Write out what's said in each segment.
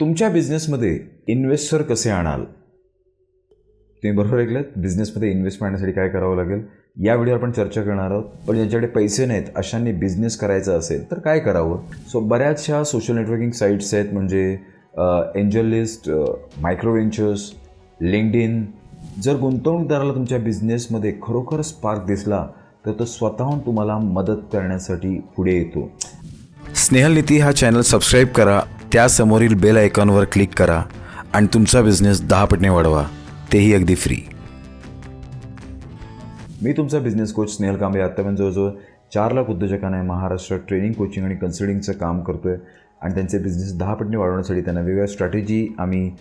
तुमच्या बिझनेसमध्ये इन्व्हेस्टर कसे आणाल? तुम्ही बरोबर ऐकलं बिझनेसमध्ये इन्व्हेस्ट करण्यासाठी काय करावं लागेल? या व्हिडिओवर आपण चर्चा करणार आहोत. पण ज्यांच्याकडे पैसे नाहीत अशांनी बिझनेस करायचा असेल तर काय करावं? सो बऱ्याचशा सोशल नेटवर्किंग साईट्स आहेत म्हणजे एंजलिस्ट मायक्रो इन जर गुंतवणूकदाराला तुमच्या बिझनेसमध्ये खरोखर स्पार्क दिसला तर तो स्वतःहून तुम्हाला मदत करण्यासाठी पुढे येतो. स्नेहल नीती हा चॅनल सबस्क्राईब करा. त्यासमोरील बेल आयकॉनवर क्लिक करा आणि तुमचा बिझनेस दहा पटने वाढवा. तेही अगदी फ्री. मी तुमचा बिझनेस कोच स्नेहल कांबे आत्तापर्यंत जवळजवळ चार लाख उद्योजकांना महाराष्ट्रात ट्रेनिंग कोचिंग आणि कन्सल्टिंगचं काम करतो आहे आणि त्यांचे बिझनेस दहा पटने वाढवण्यासाठी त्यांना वेगवेगळ्या स्ट्रॅटेजी आम्ही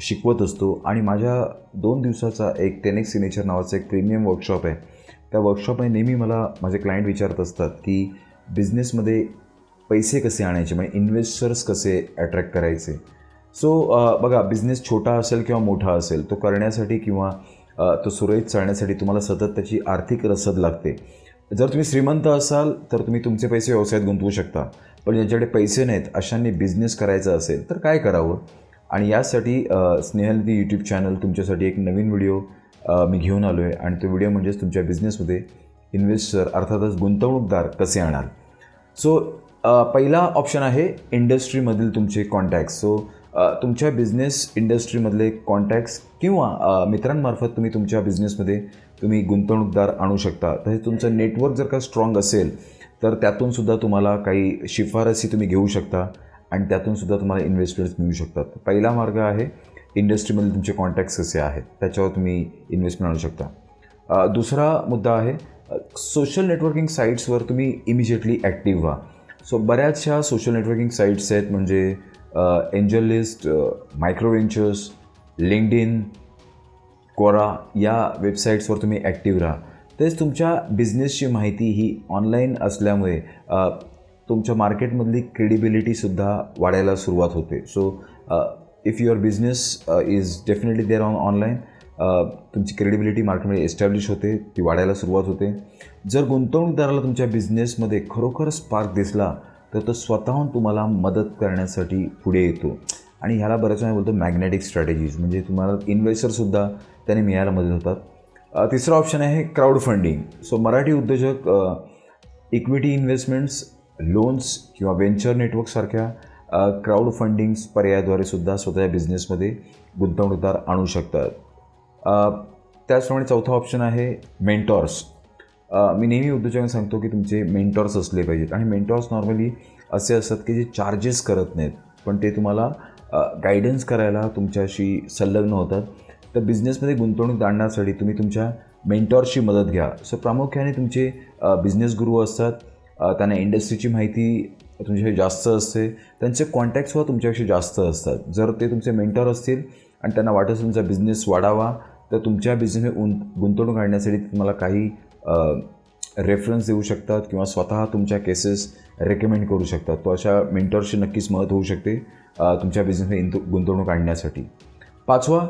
शिकवत असतो. आणि माझ्या दोन दिवसाचा एक टेनेक्स सिग्नेचर नावाचा एक प्रीमियम वर्कशॉप आहे. त्या वर्कशॉपमध्ये नेहमी मला माझे क्लायंट विचारत असतात की बिझनेसमध्ये पैसे कसे आणायचे? म्हणजे इन्व्हेस्टर्स कसे अट्रॅक्ट करायचे? सो बघा बिझनेस छोटा असेल किंवा मोठा असेल तो करण्यासाठी किंवा तो सुरळीत चालण्यासाठी तुम्हाला सतत त्याची आर्थिक रसद लागते. जर तुम्ही श्रीमंत असाल तर तुम्ही तुमचे पैसे व्यवसायात गुंतवू शकता. पण ज्यांच्याकडे पैसे नाहीत अशांनी बिझनेस करायचा असेल तर काय करावं? आणि यासाठी स्नेहलदी स्नेहलनिधी यूट्यूब चॅनल तुमच्यासाठी एक नवीन व्हिडिओ मी घेऊन आलो आहे आणि तो व्हिडिओ म्हणजेच तुमच्या बिझनेसमध्ये इन्व्हेस्टर अर्थातच गुंतवणूकदार कसे आणाल? सो पहिला ऑप्शन आहे इंडस्ट्रीमधील तुमचे कॉन्टॅक्ट्स सो तुमच्या बिझनेस इंडस्ट्रीमधले कॉन्टॅक्ट्स किंवा मित्रांमार्फत तुम्ही तुमच्या बिझनेसमध्ये तुम्ही गुंतवणूकदार आणू शकता. तसेच तुमचं नेटवर्क जर का स्ट्रॉंग असेल तर त्यातूनसुद्धा तुम्हाला काही शिफारसी तुम्ही घेऊ शकता आणि त्यातूनसुद्धा तुम्हाला इन्व्हेस्टमेंट्स मिळू शकतात. पहिला मार्ग आहे इंडस्ट्रीमधील तुमचे कॉन्टॅक्ट्स कसे आहेत त्याच्यावर तुम्ही इन्व्हेस्टमेंट आणू शकता. दुसरा मुद्दा आहे सोशल नेटवर्किंग साईट्सवर तुम्ही इमिजिएटली ॲक्टिव्ह व्हा. सो बऱ्याचशा सोशल नेटवर्किंग साईट्स आहेत म्हणजे एंजल लिस्ट मायक्रो इन कोरा या वेबसाईट्सवर तुम्ही ॲक्टिव्ह राहा. तेच तुमच्या बिझनेसची माहिती ही ऑनलाईन असल्यामुळे तुमच्या मार्केटमधली क्रेडिबिलिटीसुद्धा वाढायला सुरुवात होते. So if your business is definitely there on online तुमची क्रेडिबिलिटी मार्केटमध्ये एस्टॅब्लिश होते ती वाढायला सुरुवात होते. जर गुंतवणूकदाराला तुमच्या बिझनेसमध्ये खरोखर स्पार्क दिसला तर तो स्वतःहून तुम्हाला मदत करण्यासाठी पुढे येतो. आणि ह्याला बऱ्याच वेळा बोलतो मॅग्नेटिक स्ट्रॅटेजीज म्हणजे तुम्हाला इन्व्हेस्टरसुद्धा त्याने मिळायला मदत होतात. तिसरा ऑप्शन आहे क्राऊड फंडिंग सो मराठी उद्योजक इक्विटी इन्व्हेस्टमेंट्स लोन्स किंवा व्हेंचर नेटवर्कसारख्या क्राऊड फंडिंग्स पर्यायाद्वारे सुद्धा स्वतःच्या बिझनेसमध्ये गुंतवणूकदार आणू शकतात. त्याचप्रमाणे चौथा ऑप्शन आहे मेंटॉर्स मी नेहमी उद्योजकांना सांगतो की तुमचे मेंटॉर्स असले पाहिजेत. आणि मेंटॉर्स नॉर्मली असे असतात की जे चार्जेस करत नाहीत. पण ते तुम्हाला गायडन्स करायला तुमच्याशी संलग्न होतात. तर बिझनेसमध्ये गुंतवणूक आणण्यासाठी तुम्ही तुमच्या मेंटॉरची मदत घ्या. सो प्रामुख्याने तुमचे बिझनेस गुरु असतात. त्यांना इंडस्ट्रीची माहिती तुमच्याशी जास्त असते. त्यांचे कॉन्टॅक्टसुद्धा तुमच्याशी जास्त असतात. जर ते तुमचे मेंटॉर असतील आणि त्यांना वाटत तुमचा बिझनेस वाढावा तर तुमच्या बिझनेसमध्ये गुंतवणूक आणण्यासाठी तुम्हाला काही रेफरन्स देऊ शकतात किंवा स्वतः तुमच्या केसेस रेकमेंड करू शकतात. तो अशा मेंटॉरशी नक्कीच मदत होऊ शकते तुमच्या बिझनेसमध्ये इंतु गुंतवणूक आणण्यासाठी. पाचवा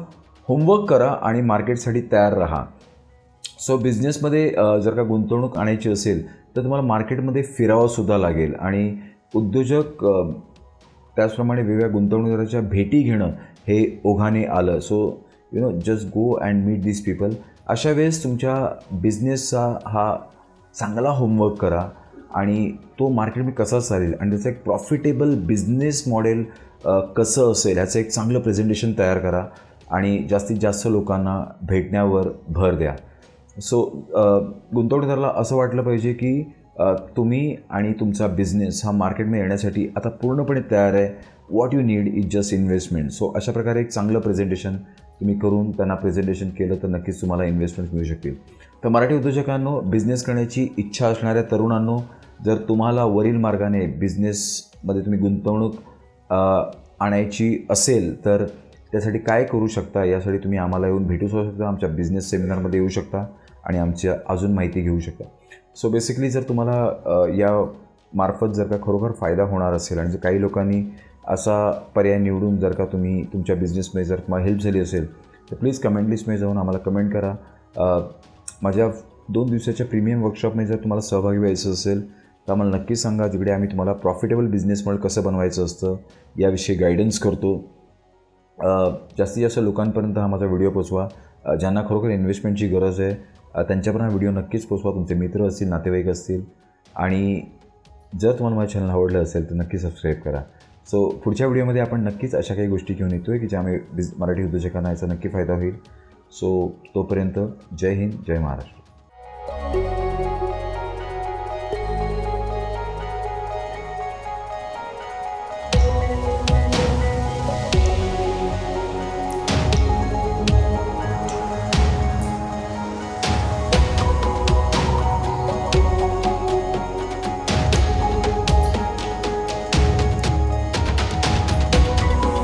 होमवर्क करा आणि मार्केटसाठी तयार राहा. सो बिझनेसमध्ये जर का गुंतवणूक आणायची असेल तर तुम्हाला मार्केटमध्ये फिरावंसुद्धा लागेल आणि उद्योजक त्याचप्रमाणे वेगवेगळ्या गुंतवणूकदाराच्या भेटी घेणं हे ओघाने आलं. So you know just go and meet this people अशा वेळेस तुमच्या बिझनेसचा हा चांगला होमवर्क करा आणि तो मार्केटमध्ये कसा चालेल? आणि त्याचं एक प्रॉफिटेबल बिझनेस मॉडेल कसं असेल याचं एक चांगलं प्रेझेंटेशन तयार करा आणि जास्तीत जास्त लोकांना भेटण्यावर भर द्या. सो गुंतवणूकदाराला असं वाटलं पाहिजे की तुम्ही आणि तुमचा बिझनेस हा मार्केटमध्ये येण्यासाठी आता पूर्णपणे तयार आहे. What you need is just investment so अशा प्रकारे एक चांगलं प्रेझेंटेशन तुम्ही करून त्यांना प्रेझेंटेशन केलं तर नक्कीच तुम्हाला इन्व्हेस्टमेंट मिळू शकतील. तर मराठी उद्योजकांनो बिझनेस करण्याची इच्छा असणाऱ्या तरुणांनो जर तुम्हाला वरील मार्गाने बिझनेसमध्ये तुम्ही गुंतवणूक आणायची असेल तर त्यासाठी काय करू शकता? यासाठी तुम्ही आम्हाला येऊन भेटू शकता आमच्या बिझनेस सेमिनारमध्ये येऊ शकता आणि आमच्या अजून माहिती घेऊ शकता. सो बेसिकली जर तुम्हाला या मार्फत जर का खरोखर फायदा होणार असेल आणि जर काही लोकांनी असा पर्याय निवडून जर का तुम्ही तुमच्या बिझनेसमध्ये जर तुम्हाला हेल्प झाली असेल तर प्लीज कमेंट लिस्टमध्ये जाऊन आम्हाला कमेंट करा. माझ्या दोन दिवसाच्या प्रीमियम वर्कशॉपमध्ये जर तुम्हाला सहभागी व्हायचं असेल तर आम्हाला नक्कीच सांगा जिकडे आम्ही तुम्हाला प्रॉफिटेबल बिझनेस मॉडेल कसं बनवायचं असतं याविषयी गायडन्स करतो. जास्तीत जास्त लोकांपर्यंत हा माझा व्हिडिओ पोचवा ज्यांना खरोखर इन्व्हेस्टमेंटची गरज आहे त्यांच्यापर्यंत हा व्हिडिओ नक्कीच पोचवा तुमचे मित्र असतील नातेवाईक असतील आणि जर तुम्हाला माझं चॅनल आवडलं असेल तर नक्की सबस्क्राईब करा. सो पुढच्या व्हिडिओमध्ये आपण नक्कीच अशा काही गोष्टी घेऊन येतो आहे की ज्यामुळे बिझ मराठी उद्योजकांना याचा नक्की फायदा होईल. सो तोपर्यंत जय हिंद जय महाराष्ट्र.